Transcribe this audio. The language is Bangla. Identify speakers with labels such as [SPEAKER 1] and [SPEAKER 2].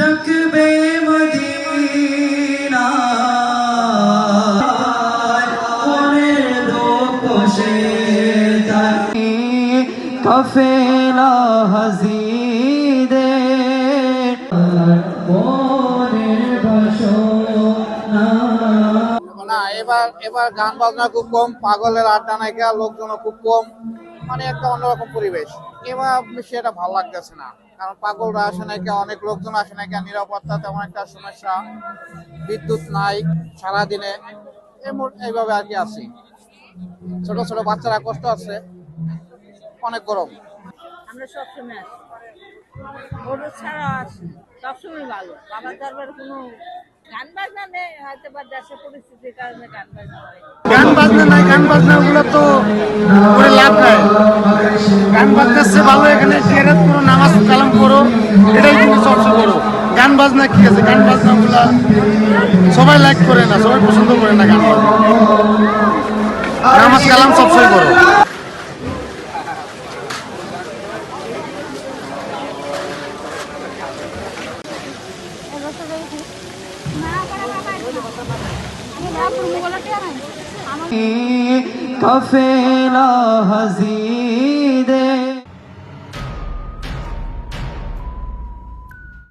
[SPEAKER 1] ডাকবে মদিনা। মনের দুঃখ
[SPEAKER 2] এবার এবার গান বাজনা খুব কম, পাগলের আড্ডা নায়িকা লোকজন খুব কম। মানে একটা অন্যরকম পরিবেশ। বেশি এটা ভালো লাগতেছে না। কারণ পাগলরা আসে না নাকি অনেক লোকজন আসে না নাকি নিরাপত্তা তেমন একটা সমস্যা। বিদ্যুৎ নাই সারাদিনে। এইভাবে আর কি আছি। ছোট ছোট বাচ্চারা কষ্ট আছে। অনেক গরম।
[SPEAKER 3] আমরা সবসময় আসি গরু ছাড়া আসি সবসময় ভালো। বাবার দরবারে কোনো গান বাজনা নেই হয়তো বা দেশের পরিস্থিতির কারণে গান বাজনা
[SPEAKER 4] গান বাজনা নাই গান বাজনা গুলো তো করে লাভ নাই। গান বাজনাচ্ছে ভালো এখানে সিয়ারাত করো নামাজ কালাম করো এটাই কিন্তু সবচেয়ে বড়। গান বাজনা কি আছে? গান বাজনা গুলা সবাই লাইক করে না সবাই পছন্দ করে না গান বাজনা। নামাজ কালাম সবচেয়ে বড়।
[SPEAKER 1] কাফেলা হাজির।